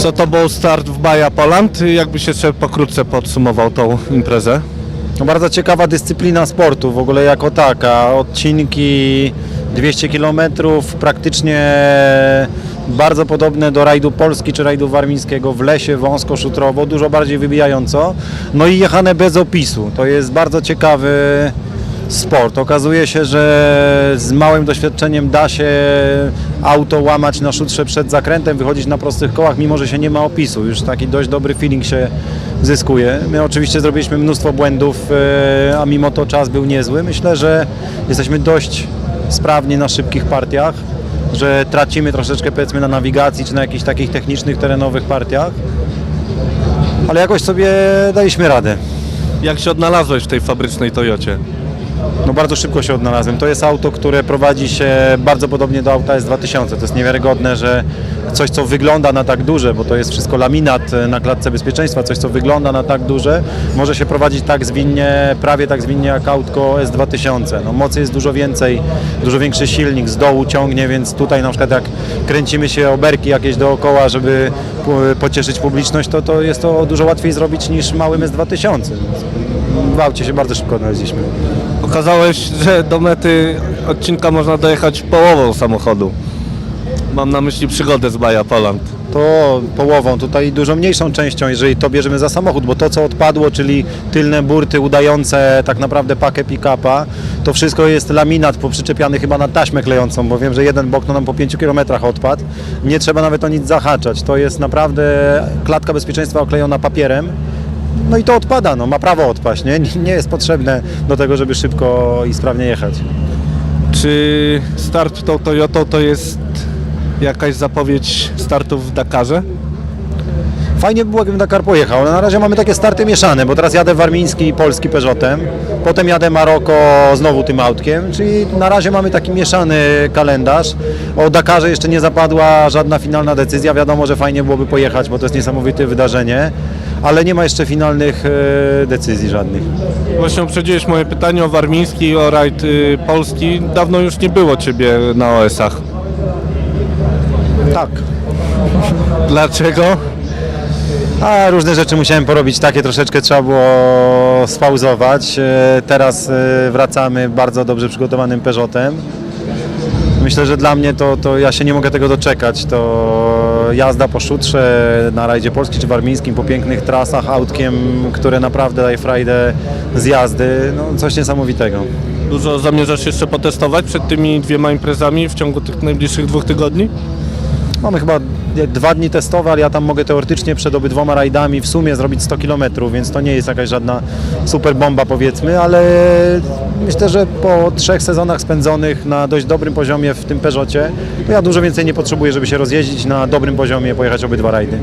Co to był start w Baja Poland? Jakbyś jeszcze pokrótce podsumował tą imprezę? No bardzo ciekawa dyscyplina sportu w ogóle jako taka. Odcinki 200 km praktycznie bardzo podobne do rajdu Polski czy rajdu warmińskiego w lesie, wąsko, szutrowo, dużo bardziej wybijająco. No i jechane bez opisu. To jest bardzo ciekawy sport. Okazuje się, że z małym doświadczeniem da się auto łamać na szutrze przed zakrętem, wychodzić na prostych kołach, mimo że się nie ma opisu. Już taki dość dobry feeling się zyskuje. My oczywiście zrobiliśmy mnóstwo błędów, e, a mimo to czas był niezły. Myślę, że jesteśmy dość sprawni na szybkich partiach, że tracimy troszeczkę powiedzmy na nawigacji czy na jakichś takich technicznych, terenowych partiach, ale jakoś sobie daliśmy radę. Jak się odnalazłeś w tej fabrycznej Toyocie? No bardzo szybko się odnalazłem. To jest auto, które prowadzi się bardzo podobnie do auta S2000. To jest niewiarygodne, że coś, co wygląda na tak duże, bo to jest wszystko laminat e, na klatce bezpieczeństwa, coś, co wygląda na tak duże, może się prowadzić tak zwinnie, prawie tak zwinnie jak autko S2000. No, mocy jest dużo więcej, dużo większy silnik, z dołu ciągnie, więc tutaj na przykład jak kręcimy się oberki jakieś dookoła, żeby po- pocieszyć publiczność, to, to jest to dużo łatwiej zrobić niż małym S2000. W aucie się bardzo szybko odnaleźliśmy. Okazałeś, że do mety odcinka można dojechać połową samochodu. Mam na myśli przygodę z Baja Poland. to połową, tutaj dużo mniejszą częścią, jeżeli to bierzemy za samochód, bo to co odpadło, czyli tylne burty udające tak naprawdę pakę pick-upa, to wszystko jest laminat poprzyczepiany chyba na taśmę klejącą, bo wiem, że jeden bok to nam po 5 km odpadł. Nie trzeba nawet o nic zahaczać. To jest naprawdę klatka bezpieczeństwa oklejona papierem. No i to odpada, no, ma prawo odpaść, nie? nie jest potrzebne do tego, żeby szybko i sprawnie jechać. Czy start tą Toyotą to jest jakaś zapowiedź startów w Dakarze? Fajnie by było, gdybym Dakar pojechał, ale na razie mamy takie starty mieszane, bo teraz jadę warmiński i polski Peugeotem, potem jadę Maroko znowu tym autkiem, czyli na razie mamy taki mieszany kalendarz. O Dakarze jeszcze nie zapadła żadna finalna decyzja, wiadomo, że fajnie byłoby pojechać, bo to jest niesamowite wydarzenie, ale nie ma jeszcze finalnych e, decyzji żadnych. Właśnie uprzedziłeś moje pytanie o warmiński o rajd y, polski. Dawno już nie było Ciebie na OS-ach. Tak. Dlaczego? A różne rzeczy musiałem porobić, takie troszeczkę trzeba było spauzować. E, Teraz e, wracamy bardzo dobrze przygotowanym Peugeotem. Myślę, że dla mnie to, to ja się nie mogę tego doczekać. To jazda po szutrze na rajdzie polskim czy warmińskim po pięknych trasach autkiem, które naprawdę daje frajdę z jazdy. No, coś niesamowitego. Dużo zamierzasz jeszcze potestować przed tymi dwiema imprezami w ciągu tych najbliższych dwóch tygodni? Mamy chyba dwa dni testowe, ale ja tam mogę teoretycznie przed obydwoma rajdami w sumie zrobić 100 km, więc to nie jest jakaś żadna super bomba powiedzmy, ale myślę, że po trzech sezonach spędzonych na dość dobrym poziomie w tym Peugeocie, to ja dużo więcej nie potrzebuję, żeby się rozjeździć na dobrym poziomie, pojechać obydwa rajdy.